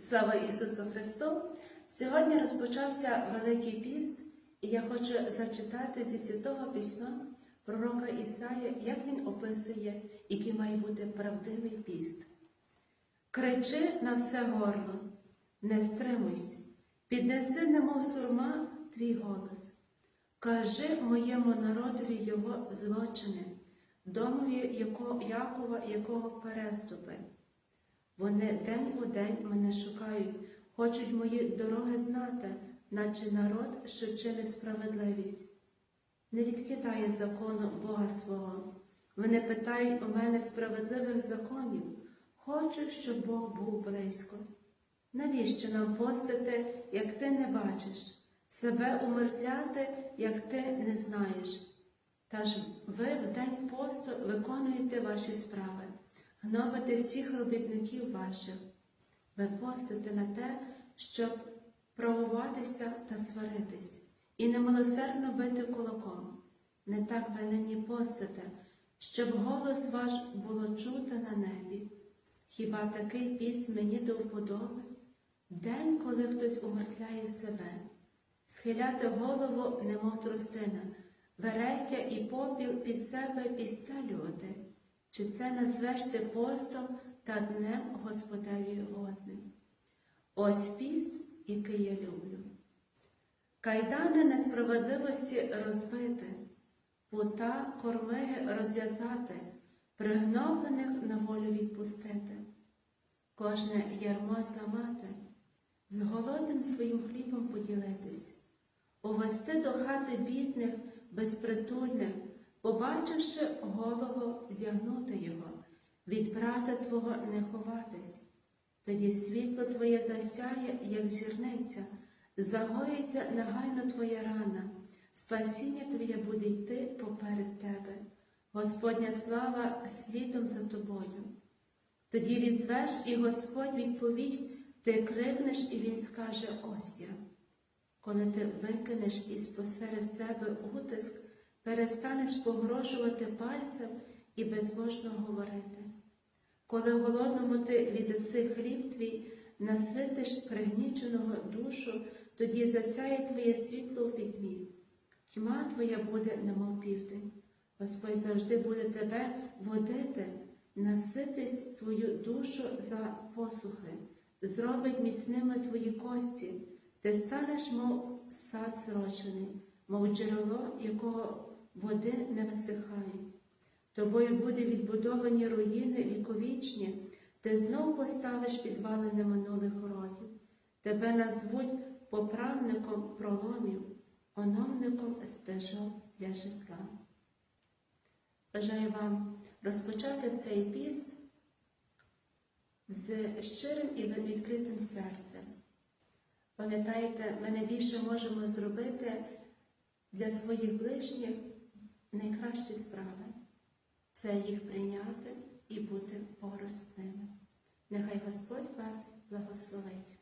Слава Ісусу Христу! Сьогодні розпочався Великий піст, і я хочу зачитати зі святого письма пророка Ісая, як він описує, який має бути правдивий піст. Кричи на все горло, не стримуйся, піднеси, немов сурма, твій голос. Кажи моєму народові його злочини, домові якого, якого переступи. Вони день у день мене шукають, хочуть мої дороги знати, наче народ, що чинить справедливість. Не відкидає закону Бога свого. Вони питають у мене справедливих законів, хочуть, щоб Бог був близько. Навіщо нам постити, як ти не бачиш, себе умертвляти, як ти не знаєш? Та ж ви в день посту виконуєте ваші справи гнобити всіх робітників ваших. Ви постите на те, щоб правуватися та сваритись, і немилосердно бити кулаком. Не так ви нині постите, щоб голос ваш було чути на небі. Хіба такий піс мені до вподоби? День, коли хтось умертвляє себе, схиляти голову, немов тростина, береття і попіл під себе піста люди. Чи це назвеш постом та днем Господеві годним? Ось піст, який я люблю. Кайдани несправедливості розбити, пута кормиги розв'язати, пригноблених на волю відпустити, кожне ярмо зламати, з голодним своїм хлібом поділитись, увести до хати бідних, безпритульних, побачивши голого, вдягнути його, від брата Твого не ховатись. Тоді світло Твоє засяє, як зірниця, загоїться негайно Твоя рана, спасіння Твоє буде йти поперед Тебе, Господня слава слідом за тобою. Тоді відзвеш, і Господь відповість, ти крикнеш, і Він скаже ось я. Коли ти викинеш із посеред себе утиск, перестанеш погрожувати пальцем і безбожно говорити. Коли голодному ти віддаси хліб твій, наситиш пригніченого душу, тоді засяє твоє світло у пітьмі. Тьма твоя буде, немов південь. Господь завжди буде тебе водити, наситись твою душу за посухи, зробить міцними твої кості, ти станеш, мов сад срочений, мов джерело, якого води не висихають. Тобою буде відбудовані руїни віковічні, ти знов поставиш підвалини минулих родів. Тебе назвуть поправником проломів, оновником стежок для житла. Бажаю вам розпочати цей піст з щирим і відкритим серцем. Пам'ятаєте, ми найбільше можемо зробити для своїх ближніх найкращі справи це їх прийняти і бути поруч з ними. Нехай Господь вас благословить.